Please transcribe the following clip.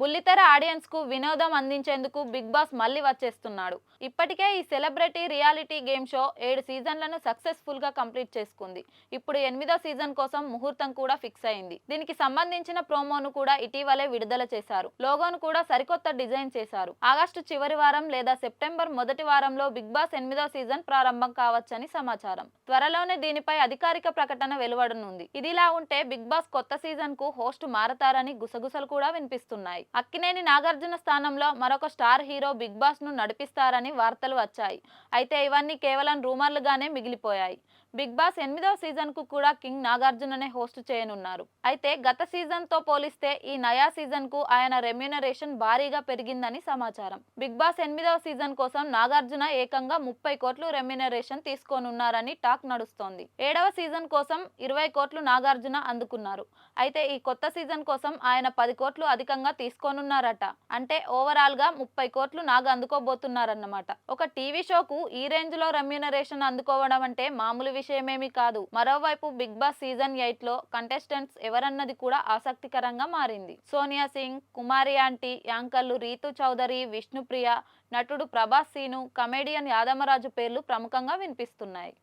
బుల్లితెర ఆడియన్స్కు వినోదం అందించేందుకు బిగ్ బాస్ మళ్ళీ వచ్చేస్తున్నాడు. ఇప్పటికే ఈ సెలబ్రిటీ రియాలిటీ గేమ్ షో ఏడు సీజన్లను సక్సెస్ఫుల్గా కంప్లీట్ చేసుకుంది. ఇప్పుడు ఎనిమిదో సీజన్ కోసం ముహూర్తం కూడా ఫిక్స్ అయింది. దీనికి సంబంధించిన ప్రోమోను కూడా ఇటీవలే విడుదల చేశారు. లోగోను కూడా సరికొత్త డిజైన్ చేశారు. ఆగస్టు చివరి వారం లేదా సెప్టెంబర్ మొదటి వారంలో బిగ్ బాస్ ఎనిమిదో సీజన్ ప్రారంభం కావచ్చని సమాచారం. త్వరలోనే దీనిపై అధికారిక ప్రకటన వెలువడనుంది. ఇదిలా ఉంటే బిగ్ బాస్ కొత్త సీజన్కు హోస్ట్ మారతారని గుసగుసలు కూడా వినిపిస్తున్నాయి. అక్కినేని నాగార్జున స్థానంలో మరొక స్టార్ హీరో బిగ్ బాస్ను నడిపిస్తారని వార్తలు వచ్చాయి. అయితే ఇవన్నీ కేవలం రూమర్లుగానే మిగిలిపోయాయి. బిగ్ బాస్ ఎనిమిదవ సీజన్కు కూడా కింగ్ నాగార్జుననే హోస్ట్ చేయనున్నారు. అయితే గత సీజన్తో పోలిస్తే ఈ నయా సీజన్కు ఆయన రెమ్యూనరేషన్ భారీగా పెరిగిందని సమాచారం. బిగ్ బాస్ ఎనిమిదవ సీజన్ కోసం నాగార్జున ఏకంగా ముప్పై కోట్లు రెమ్యూనరేషన్ తీసుకోనున్నారని టాక్ నడుస్తోంది. ఏడవ సీజన్ కోసం ఇరవై కోట్లు నాగార్జున అందుకున్నారు. అయితే ఈ కొత్త సీజన్ కోసం ఆయన పది కోట్లు అధికంగా తీసుకోనున్నారట. అంటే ఓవరాల్గా ముప్పై కోట్లు నాగా అందుకోబోతున్నారన్నమాట. ఒక టీవీ షోకు ఈ రేంజ్లో రెమ్యూనరేషన్ అందుకోవడం అంటే మామూలు విషయమేమీ కాదు. మరోవైపు బిగ్ బాస్ సీజన్ ఎయిట్లో కంటెస్టెంట్స్ ఎవరన్నది కూడా ఆసక్తికరంగా మారింది. సోనియా సింగ్ కుమారి ఆంటీ యాంకర్లు రీతు చౌదరి విష్ణుప్రియ నటుడు ప్రభాస్ సీను కమెడియన్ యాదమరాజు పేర్లు ప్రముఖంగా వినిపిస్తున్నాయి.